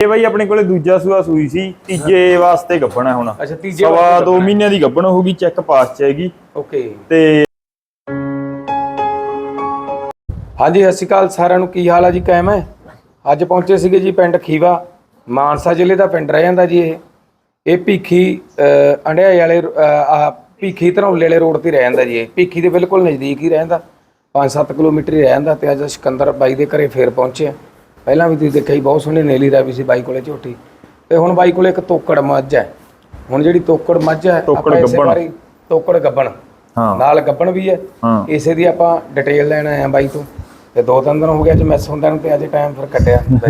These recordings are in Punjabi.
ਇਹ ਬਾਈ ਆਪਣੇ ਕੋਲੇ ਦੂਜਾ ਸੂਆ ਸੂਈ ਸੀ ਤੀਜੇ ਵਾਸਤੇ ਗੱਭਣਾ ਹੁਣ। ਅੱਛਾ ਤੀਜੇ ਸਵਾ ਵਾਸਤੇ ਦੋ ਮਹੀਨਿਆਂ ਦੀ ਗੱਭਣ ਹੋਊਗੀ ਚੈੱਕ ਪਾਸ ਚ ਹੈਗੀ। ਓਕੇ। ਤੇ ਹਾਂਜੀ ਸਤਿ ਸ਼੍ਰੀ ਅਕਾਲ ਸਾਰਿਆਂ ਨੂੰ। ਕੀ ਹਾਲ ਆ ਜੀ? ਕਾਇਮ ਹੈ ਅੱਜ ਪਹੁੰਚੇ ਸੀਗੇ ਜੀ ਪਿੰਡ ਖੀਵਾ। ਮਾਨਸਾ ਜ਼ਿਲ੍ਹੇ ਦਾ ਪਿੰਡ ਰਹਿ ਜਾਂਦਾ ਜੀ ਇਹ। ਇਹ ਭੀਖੀ ਅਹ, ਅੰਡਿਆਈ ਵਾਲੇ ਆਹ ਭੀਖੀ ਧਰੌਲੇ ਵਾਲੇ ਰੋਡ ਤੇ ਰਹਿ ਜਾਂਦਾ ਜੀ ਇਹ। ਭੀਖੀ ਦੇ ਬਿਲਕੁਲ ਨਜ਼ਦੀਕ ਹੀ ਰਹਿ ਜਾਂਦਾ। 5-7 ਕਿਲੋਮੀਟਰ ਹੀ ਰਹਿ ਜਾਂਦਾ ਤੇ ਅੱਜ ਸਿਕੰਦਰ ਬਾਈ ਦੇ ਘਰੇ ਫੇਰ ਪਹੁੰਚੇ ਆ। ਪਹਿਲਾਂ ਵੀ ਤੁਸੀਂ ਦੇਖਿਆ ਸੀ ਬਹੁਤ ਸੋਹਣੀ ਨੀਲੀ ਰਾਵੀ ਸੀ ਬਾਈ ਕੋਲੇ ਝੋਟੀ। ਤੇ ਹੁਣ ਬਾਈ ਕੋਲੇ ਇੱਕ ਤੋਕੜ ਮੱਝ ਹੈ। ਹੁਣ ਜਿਹੜੀ ਤੋਕੜ ਮੱਝ ਹੈ ਤੋਕੜ। ਵਾਰੀ ਤੋਕੜ ਗੱਬਣ। ਹਾਂ। ਨਾਲ ਗੱਬਣ ਵੀ ਹੈ। ਹਾਂ। ਇਸੇ ਦੀ ਆਪਾਂ ਡਿਟੇਲ ਲੈਣ ਆਏ ਆ ਬਾਈ ਤੋਂ। ਤੇ ਦੋ ਤਿੰਨ ਦਿਨ ਹੋ ਗਿਆ ਅੱਜ ਮਿਸ ਹੁੰਦਾ ਨੂੰ ਤੇ ਅੱਜ ਟਾਈਮ ਫਿਰ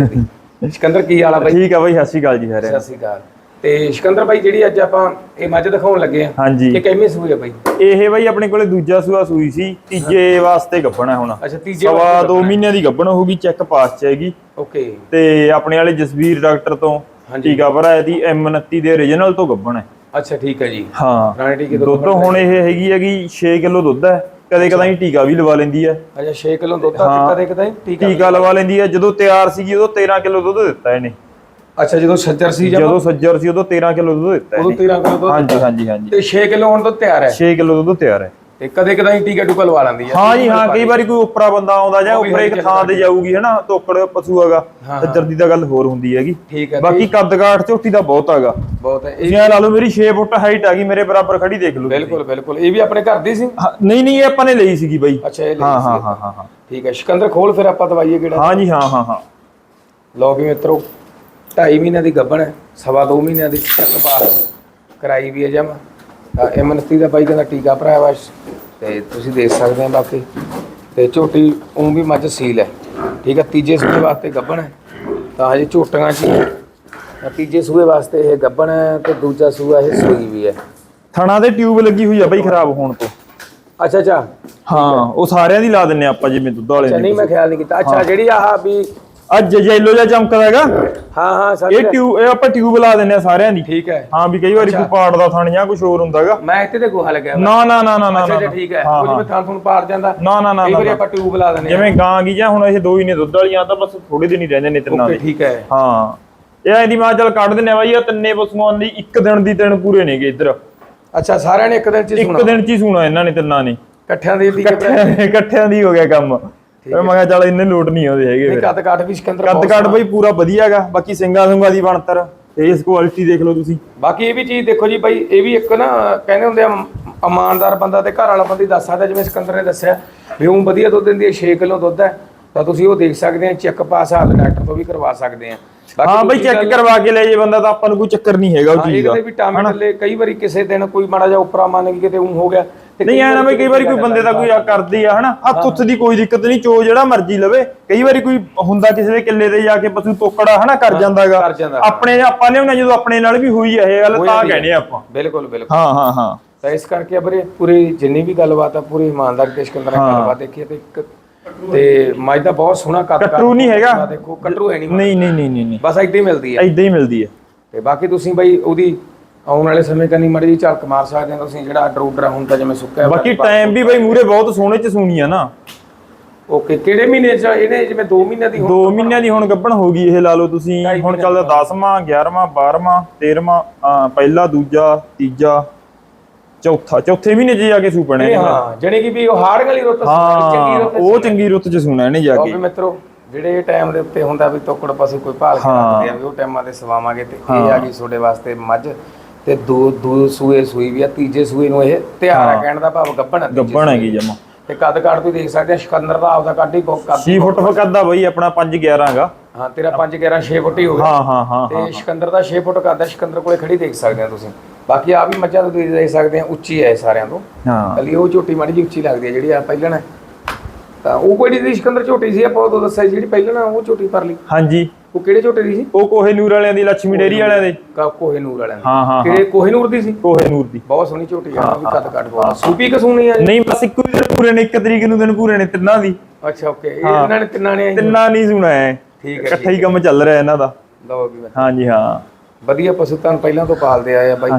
ਦੀ। ਸਿਕੰਦਰ ਕੀ ਹਾਲ ਆ ਬਾਈ? ਠੀਕ ਆ ਬਾਈ ਸਤਿ ਸ਼੍ਰੀ ਅਕਾਲ ਜੀ ਸਾਰਿਆਂ ਸਤਿ ਸ਼੍ਰੀ ਅਕਾਲ। ਤੇ ਸਿਕੰਦਰ ਬਾਈ ਜਿਹੜੀ ਅੱਜ ਆਪਾਂ ਇਹ ਮੱਝ ਦਿਖਾਉਣ ਲੱਗੇ ਆ ਹਾਂਜੀ। ਇਹ ਕਿੰਨੇ ਸੂਏ ਆ ਬਾਈ? ਇਹ ਬਾਈ ਆਪਣੇ ਕੋਲੇ ਦੂਜਾ ਸੂਆ ਸੂਈ ਸੀ ਤੀਜੇ ਵਾਸਤੇ ਗੱਭਣਾ ਹੁਣ। ਅੱਛਾ ਤੀਜੇ ਸਵਾ ਦੋ ਮਹੀਨਿਆਂ ਦੀ ਗੱਭਣ ਹੋਊਗੀ ਚੈੱਕ ਪਾਸ ਚ ਹੈਗੀ। ਓਕੇ। ਤੇ ਆਪਣੇ ਵਾਲੇ ਜਸਵੀਰ ਡਾਕਟਰ ਤੋਂ। ਟੀਕਾ ਭਰਾਇਆ ਦੀ M29 ਦੇ origignal ਤੋਂ ਗੱਭਣ ਹੈ। ਅੱਛਾ ਠੀਕ ਹੈ ਜੀ। ਹਾਂ। ਰਾਣੇ ਟੀਕੇ ਤੋਂ ਦੁੱਧ ਹੁਣ ਇਹ ਹੈਗੀ ਹੈਗੀ 6 ਕਿਲੋ ਦੁੱਧ ਹੈ। ਕਦੇ ਕਦਾਈ ਟੀਕਾ ਵੀ ਲਵਾ ਲੈਂਦੀ ਹੈ। ਅੱਛਾ 6 ਕਿਲੋ ਦੁੱਧ ਆ ਤੇ ਕਦੇ ਕਦੇ ਠੀਕ ਆ ਟੀਕਾ ਲਵਾ ਲੈਂਦੀ ਹੈ। ਜਦੋਂ ਤਿਆਰ ਸੀਗੀ ਉਦੋਂ 13 ਕਿਲੋ ਦੁੱਧ ਦਿੱਤਾ ਇਹਨੇ। ਅੱਛਾ ਜਦੋਂ ਸੱਜਰ ਸੀ ਜਦ ਸੱਜਰ ਸੀ ਉਦੋਂ 13 ਕਿਲੋ ਦੁੱਧ ਦਿੱਤਾ ਉਦੋਂ ਇਹਨੇ। 13 ਕਿਲੋ ਦੁੱਧ ਹਾਂਜੀ ਹਾਂਜੀ ਹਾਂਜੀ। ਤੇ 6 ਕਿਲੋ ਹੁਣ ਤੋਂ ਤਿਆਰ ਹੈ। 6 ਕਿਲੋ ਦੁੱਧ ਤਿਆਰ ਹੈ। ਤੇ ਕਦੇ ਕਦੇ ਟੀਕਾ ਟੁਕਾ ਲਵਾ ਲੈਂਦੀ ਹੈ। ਹਾਂ ਜੀ ਹਾਂ ਕਈ ਵਾਰੀ ਕੋਈ ਉਪਰਾ ਬੰਦਾ ਆਉਂਦਾ ਜਾਂ ਉੱਪਰ ਇੱਕ ਥਾਂ ਤੇ ਜਾਊਗੀ ਹਨਾ ਤੋਕੜ ਪਸ਼ੂ ਹੈਗਾ ਸੱਜਰ ਦੀ ਤਾਂ ਗੱਲ ਹੋਰ ਹੁੰਦੀ ਹੈਗੀ। ਠੀਕ ਹੈ ਬਾਕੀ ਕੱਦ ਕਾਠ ਝੋਟੀ ਦਾ ਬਹੁਤ ਹੈਗਾ। ਬਹੁਤ ਹੈ। ਇਹ ਲਾ ਲਓ ਮੇਰੀ 6 ਫੁੱਟ ਹਾਈਟ ਗਈ ਮੇਰੇ ਬਰਾਬਰ ਖੜੀ ਦੇਖ ਲਓ। ਬਿਲਕੁਲ ਬਿਲਕੁਲ। ਇਹ ਵੀ ਆਪਣੇ ਘਰ ਦੀ ਸੀ? ਨਹੀਂ ਨਹੀਂ ਇਹ ਆਪਾਂ ਨੇ ਲਈ ਸੀਗੀ ਬਾਈ। ਅੱਛਾ ਇਹ ਲਈ ਹਾਂ। ਹਾਂ ਹਾਂ ਹਾਂ। ਠੀਕ ਹੈ ਸਿਕੰਦਰ ਖੋਲ ਫਿਰ ਆਪਾਂ ਦਵਾਈਏ ਕਿਹੜਾ। ਹਾਂ ਜੀ ਹਾਂ ਹਾਂ ਹਾਂ। ਲਓ ਵੀ ਮਿੱਤਰੋ 2.5 ਮਹੀਨਿਆਂ ਦੀ ਗੱਭਣ ਹੈ ਸਵਾ ਦੋ ਮਹੀਨਿਆਂ ਦੀ ਚੱਕ ਪਾਸ ਕਰਾਈ ਵੀ ਹੈ ਜਮ ਐਮਐਨਸਟੀ ਦਾ ਬਾਈ ਕਹਿੰਦਾ ਟੀਕਾ ਭਰਾਇਆ ਵਾ ਤੇ ਤੁਸੀਂ ਦੇਖ ਸਕਦੇ ਆ ਬਾਕੀ। ਤੇ ਝੋਟੀ ਉਹ ਵੀ ਮੱਝ ਸੀਲ ਹੈ ਠੀਕ ਹੈ ਤੀਜੇ ਸੂਏ ਵਾਸਤੇ ਗੱਭਣ ਹੈ ਤਾਂ ਹਜੇ ਝੋਟੀਆਂ ਚ ਤੀਜੇ ਸੂਏ ਵਾਸਤੇ ਇਹ ਗੱਭਣ ਹੈ ਤੇ ਦੂਜਾ ਸੂਆ ਇਹ ਸੂਈ ਵੀ ਹੈ। ਥਣਾ ਦੇ ਟਿਊਬ ਲੱਗੀ ਹੋਈ ਆ ਬਾਈ ਖਰਾਬ ਹੋਣ ਤੋਂ। ਅੱਛਾ ਅੱਛਾ। ਹਾਂ ਉਹ ਸਾਰਿਆਂ ਦੀ ਲਾ ਦਿੰਨੇ ਆਪਾਂ ਜਿਵੇਂ ਦੁੱਧ ਵਾਲੇ ਨੇ ਨਹੀਂ ਮੈਂ ਖਿਆਲ ਨਹੀਂ ਕੀਤਾ। ਅੱਛਾ ਜਿਹੜੀ ਆਹ ਵੀ ਅੱਜ ਜੈਲੋ ਜਿਹਾ ਚਮਕਦਾ ਹੈਗਾ। ਹਾਂ ਹਾਂ ਸਰ ਇਹ ਟਿਊਬ ਇਹ ਆਪਾਂ ਟਿਊਬ ਲਾ ਦਿੰਨੇ ਆ ਸਾਰਿਆਂ ਦੀ। ਠੀਕ ਹੈ। ਹਾਂ ਵੀ ਕਈ ਵਾਰੀ ਕੋਈ ਪਾੜ ਦਾ ਥਣ ਜਾਂ ਕੁਝ ਹੋਰ ਹੁੰਦਾ ਹੈਗਾ। ਮੈਂ ਇੱਥੇ ਤੇ ਗੋਹਾ ਲੱਗਿਆ। ਨਾ ਨਾ ਨਾ ਨਾ ਨਾ ਅੱਛਾ। ਠੀਕ ਹੈ। ਹਾਂ, ਉਹ ਜਿਵੇਂ ਥਾਂ ਥੂਣ ਪਾੜ ਜਾਂਦਾ। ਨਾ ਨਾ ਨਾ ਕਈ ਵਾਰੀ ਆਪਾਂ ਟਿਊਬ ਲਾ ਦਿੰਦੇ ਜਿਵੇਂ ਗਾਂ ਗਈ ਜਾਂ ਹੁਣ ਇਹ ਦੋ ਹੀ ਨੇ ਦੁੱਧ ਵਾਲੀਆਂ ਤਾਂ ਬਸ ਥੋੜੇ ਦਿਨ ਹੀ ਰਹਿੰਦੇ ਨੇ ਤਿੰਨਾਂ ਦੇ। ਠੀਕ ਹੈ। ਹਾਂ। ਇਹ ਇਹਦੀ ਮਾਂ ਚੱਲ ਕੱਢ ਦਿੰਨੇ ਆ ਬਾਈ ਇਹ ਤਿੰਨੇ ਪਸ਼ੂਆਂ ਦੀ ਇੱਕ ਦਿਨ ਦੀ ਦਿਨ ਪੂਰੇ ਨੇਗੇ ਇੱਧਰ। ਅੱਛਾ ਸਾਰਿਆਂ ਨੇ ਇੱਕ ਦਿਨ ਚ ਹੀ ਇੱਕ ਸੁਣਾ। ਦਿਨ ਚ ਹੀ ਸੂਣਾ ਇਹਨਾਂ ਨੇ ਤਿੰਨਾਂ ਨੇ। ਇਕੱਠਿਆਂ ਦੇ ਇਕੱਠਿਆਂ ਦੀ ਹੋ ਗਿਆ ਕੰਮ। ਫਿਰ ਮੈਂ ਕਿਹਾ ਚੱਲ ਇੰਨੇ ਲੋਟ ਨਹੀਂ ਆਉਂਦੇ ਹੈਗੇ ਨਹੀਂ ਕੱਦ ਕਾਠ ਵੀ ਸਿਕੰਦਰ ਕੱਦ ਕੱਟ ਬਈ ਪੂਰਾ ਵਧੀਆ ਹੈਗਾ ਬਾਕੀ ਸਿੰਗਾ ਸੁੰਗਾ ਦੀ ਬਣਤਰ ਫੇਸ ਕੁਆਲਿਟੀ ਦੇਖ ਲਓ ਤੁਸੀਂ। ਬਾਕੀ ਇਹ ਵੀ ਚੀਜ਼ ਦੇਖੋ ਜੀ ਬਾਈ ਇਹ ਵੀ ਇੱਕ ਨਾ ਕਹਿੰਦੇ ਹੁੰਦੇ ਆ ਇਮਾਨਦਾਰ ਬੰਦਾ ਤੇ ਘਰ ਵਾਲਾ ਬੰਦਾ ਹੀ ਦੱਸ ਸਕਦਾ ਜਿਵੇਂ ਸਿਕੰਦਰ ਨੇ ਦੱਸਿਆ ਵੀ ਉਹ ਵਧੀਆ ਦੁੱਧ ਦਿੰਦੀ ਹੈ 6 ਕਿਲੋ ਦੁੱਧ ਹੈ ਤਾਂ ਤੁਸੀਂ ਉਹ ਦੇਖ ਸਕਦੇ ਆ ਚੈੱਕ ਪਾਸ ਹਾਲ ਡਾਕਟਰ ਤੋਂ ਵੀ ਕਰਵਾ ਸਕਦੇ ਆ। ਹਾਂ ਬਈ ਚੈੱਕ ਕਰਵਾ ਕੇ ਲੈ ਜੇ ਬੰਦਾ ਤਾਂ ਆਪਾਂ ਨੂੰ ਕੋਈ ਚੱਕਰ ਨਹੀਂ ਹੈਗਾ ਉਹ ਹਾਂ ਚੀਜ਼ ਦਾ। ਇਹਦੇ ਵੀ ਟਾਮੇ ਥੱਲੇ ਕਈ ਵਾਰੀ ਕਿਸੇ ਦਿਨ ਕੋਈ ਮਾੜਾ ਜਿਹਾ ਉਪਰਾ ਮੰਨ ਕੇ ਕਿਤੇ ਉਹ ਹੋ ਗਿਆ ਨਹੀਂ ਐ ਨਾ ਬਈ ਕਈ ਵਾਰੀ ਕੋਈ ਬੰਦੇ ਦਾ ਕੋਈ ਆ ਕਰਦੀ ਆ ਹਨਾ? ਹੱਥ ਉੱਥ ਦੀ ਕੋਈ ਦਿੱਕਤ ਨਹੀਂ ਚੋ ਜਿਹੜਾ ਮਰਜ਼ੀ ਲਵੇ। ਕਈ ਵਾਰੀ ਕੋਈ ਹੁੰਦਾ ਕਿਸੇ ਦੇ ਕਿੱਲੇ ਤੇ ਜਾ ਕੇ ਪਸ਼ੂ ਤੋਕੜਾ ਹਨਾ ਕਰ ਜਾਂਦਾਗਾ। ਆਪਣੇ ਆਪਾਂ ਲਿਆਉਣਾ ਜਦੋਂ ਆਪਣੇ ਨਾਲ ਵੀ ਹੋਈ ਇਹ ਗੱਲ ਤਾਂ। ਕਹਿੰਦੇ ਆਪਾਂ। ਬਿਲਕੁਲ ਬਿਲਕੁਲ। ਹਾਂ ਹਾਂ ਹਾਂ। ਤਾਂ ਇਸ ਕਰਕੇ ਅਬਰੇ ਪੂਰੀ ਜਿੰਨੀ ਵੀ ਗੱਲਬਾਤ ਆ ਪੂਰੀ ਇਮਾਨਦਾਰੀ ਤੇ ਸਿਕੰਦਰ ਨਾਲ ਗੱਲਬਾਤ ਦੇਖੀ ਤੇ ਇੱਕ ਤੇ ਮੱਝ ਦਾ ਬਹੁਤ ਸੋਹਣਾ ਕੱਦ ਕਟਰੂ ਨਹੀਂ ਹੈਗਾ। ਦੇਖੋ ਕਟਰੂ ਹੈ ਨਹੀਂ ਨਹੀਂ ਨਹੀਂ ਨਹੀਂ ਬਸ ਏਦਾਂ ਹੀ ਮਿਲਦੀ ਹੈ ਐਦਾਂ ਹੀ ਮਿਲਦੀ ਹੈ ਤੇ ਬਾਕੀ ਤੁਸੀਂ ਬਈ ਉਹਦੀ ਆਉਣ ਵਾਲੇ ਸਮੇਂ ਕੰਨੀ ਮੜੀ ਝਲਕ ਮਾਰ ਸਕਦੇ ਹੋ ਤੁਸੀਂ ਜਿਹੜਾ ਡਰੂਡਰਾ ਹੁਣ ਤਾਂ ਜਿਵੇਂ ਸੁੱਕਾ ਬਾਕੀ ਟਾਈਮ ਵੀ ਬਈ ਮੂਰੇ ਬਹੁਤ ਸੋਹਣੇ ਚ ਸੂਣੀ ਆ ਨਾ। ਓਕੇ ਕਿਹੜੇ ਮਹੀਨੇ ਚ ਇਹਨੇ ਜਿਵੇਂ 2 ਮਹੀਨਿਆਂ ਦੀ ਹੁਣ 2 ਮਹੀਨਿਆਂ ਦੀ ਹੁਣ ਗੱਭਣ ਹੋ ਗਈ ਇਹ ਲਾ ਲਓ ਤੁਸੀਂ। ਹੁਣ ਚੱਲਦਾ 10ਵਾਂ 11ਵਾਂ 12ਵਾਂ 13ਵਾਂ ਪਹਿਲਾ ਦੂਜਾ ਤੀਜਾ ਚੌਥਾ। ਚੌਥੇ ਮਹੀਨੇ 'ਚ ਜਾ ਕੇ ਸੂਪਣੇ ਨੇ ਹਾਂ ਜਾਣੀ ਕਿ ਵੀ ਉਹ ਹਾੜ ਗਲੀ ਰੁੱਤ ਚੰਗੀ ਰੁੱਤ ਉਹ ਚੰਗੀ ਰੁੱਤ 'ਚ ਸੂਣਾ ਇਹਨੇ ਜਾ ਕੇ। ਮਿੱਤਰੋ ਜਿਹੜੇ ਟਾਈਮ ਦੇ ਉੱਤੇ ਹੁੰਦਾ ਵੀ ਤੋਕੜ ਪਸ਼ੂ ਕੋਈ ਭਾਲ ਕੇ ਰੱਖਦੇ ਆ ਵੀ ਉਹ ਟਾਈਮਾਂ ਤੇ ਸਵਾਵਾਂਗੇ ਤੇ ਇਹ ਆ ਗਈ ਤੁਹਾਡੇ ਵਾਸਤੇ ਮੱਝ। ਤੇ ਦੋ ਦੋ ਸੂਏ ਸੂਈ ਵੀ ਆ ਤੀਜੇ ਸੂਏ ਨੂੰ ਇਹ ਤਿਆਰ ਆ ਕਹਿਣ ਦਾ ਭਾਵ ਗੱਭਣ ਆ ਤੀਜੇ ਗੱਭਣ ਹੈਗੀ ਜਮਾ। ਤੇ ਕੱਦ ਕਾਠ ਵੀ ਦੇਖ ਸਕਦੇ ਆ ਸਿਕੰਦਰ ਦਾ ਆਪਦਾ ਕੱਦ ਹੀ ਬਹੁਤ ਕੱਦ 6 ਫੁੱਟ ਫਕਦਾ ਬਈ ਆਪਣਾ 5 11 ਹੈਗਾ ਹਾਂ ਤੇਰਾ 5 11 6 ਫੁੱਟ ਹੀ ਹੋ ਗਿਆ। ਹਾਂ ਹਾਂ ਹਾਂ ਤੇ ਸਿਕੰਦਰ ਦਾ 6 ਫੁੱਟ ਕੱਦ ਹੈ ਸਿਕੰਦਰ ਕੋਲੇ ਖੜੀ ਦੇਖ ਸਕਦੇ ਆ ਤੁਸੀਂ। ਬਾਕੀ ਆ ਵੀ ਮੱਝਾਂ ਤੋਂ ਤੁਸੀਂ ਦੇਖ ਸਕਦੇ ਆ ਉੱਚੀ ਹੈ ਇਹ ਸਾਰਿਆਂ ਤੋਂ। ਹਾਂ। ਕੱਲੀ ਉਹ ਝੋਟੀ ਮਾੜੀ ਜਿਹੀ ਉੱਚੀ ਲੱਗਦੀ ਹੈ ਜਿਹੜੀ ਆ ਪਹਿਲਣ ਹੈ ਤਾਂ ਉਹ ਕੋਈ ਦੀ ਸਿਕੰਦਰ ਝੋਟੀ ਸੀ ਆਪਾਂ ਉਦੋਂ ਦੱਸਿਆ ਸੀ ਜਿਹੜੀ ਪਹਿਲਣ ਆ ਉਹ ਝੋਟੀ ਪਰ ਲਈ ਹਾਂਜੀ। ਉਹ ਕਿਹੜੇ ਝੋਟੇ ਦੀ ਸੀ? ਉਹ ਕੋਹੇ ਨੂਰ ਵਾਲਿਆਂ ਦੀ ਲక్ష్ਮੀ ਡੇਰੀ ਵਾਲਿਆਂ ਦੇ। ਕਾ ਕੋਹੇਨੂਰ ਵਾਲਿਆਂ ਦੀ। ਹਾਂ ਹਾਂ ਕਿਹੜੇ ਕੋਹੇਨੂਰ ਦੀ ਸੀ? ਕੋਹੇ ਨੂਰ ਦੀ। ਬਹੁਤ ਸੋਹਣੀ ਝੋਟੀ ਆ ਉਹ ਵੀ ਕੱਦ ਕੱਟ ਬਹੁਤ। ਸੂਪੀ ਕਸੂਣੀ ਆ ਜੀ? ਨਹੀਂ ਬਸ ਇੱਕੋ ਹੀ ਦਿਨ ਪੂਰੇ ਨੇ ਇੱਕ ਤਰੀਕ ਨੂੰ ਦਿਨ ਪੂਰੇ ਨੇ ਤਿੰਨਾਂ ਦੀ। ਅੱਛਾ ਓਕੇ। ਇਹ ਇਹਨਾਂ ਨੇ ਤਿੰਨਾਂ ਨੇ ਤਿੰਨਾਂ ਨਹੀਂ ਸੁਣਾ ਹੈ। ਠੀਕ ਹੈ ਇਕੱਠਾ ਹੀ ਕੰਮ ਚੱਲ ਰਿਹਾ ਇਹਨਾਂ ਦਾ। ਲਓ ਵੀ ਹਾਂਜੀ ਹਾਂ। ਵਧੀਆ ਪਸ਼ੂ ਤਾਂ ਪਹਿਲਾਂ ਤੋਂ ਪਾਲਦੇ ਆਏ ਆ ਬਾਈ।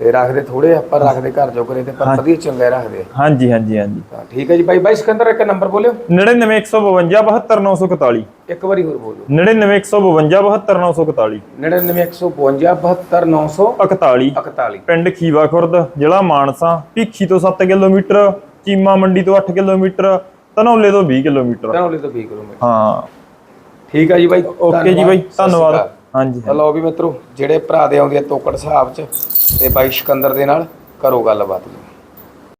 ਤੇ ਰੱਖਦੇ ਥੋੜੇ ਆ ਪਰ ਰੱਖਦੇ ਘਰ ਜੋਗਰੇ ਤੇ ਪਰ ਵਧੀਆ ਚੰਗੇ ਰੱਖਦੇ ਆ। ਹਾਂਜੀ ਹਾਂਜੀ ਹਾਂਜੀ। ਤਾਂ ਠੀਕ ਹੈ ਜੀ ਬਾਈ। ਬਾਈ ਸਿਕੰਦਰ ਇੱਕ ਨੰਬਰ ਬੋਲਿਓ। 99 152 72941 ਇੱਕ ਵਾਰੀ ਹੋਰ ਬੋਲੋ। 99152 72941 99152 41 41 ਪਿੰਡ ਖੀਵਾ ਖੁਰਦ ਜ਼ਿਲ੍ਹਾ ਮਾਨਸਾ ਭੀਖੀ ਤੋਂ 7 ਕਿਲੋਮੀਟਰ ਚੀਮਾ ਮੰਡੀ ਤੋਂ 8 ਕਿਲੋਮੀਟਰ ਧਨੌਲੇ ਤੋਂ 20 ਕਿਲੋਮੀਟਰ। ਧਨੌਲੇ ਤੋਂ 20 ਕਿਲੋਮੀਟਰ। ਹਾਂ। ਠੀਕ ਆ ਜੀ ਬਾਈ ਓਕੇ ਜੀ ਬਾਈ ਧੰਨਵਾਦ। ਹਾਂਜੀ ਤਾਂ ਲਓ ਵੀ ਮਿੱਤਰੋ ਜਿਹੜੇ ਭਰਾ ਦੇ ਆਉਂਦੇ ਆ ਤੋਕੜ ਸਾਹਿਬ ਚ ਤੇ ਬਾਈ ਸਿਕੰਦਰ ਦੇ ਨਾਲ ਕਰੋ ਗੱਲਬਾਤ। ਜੀ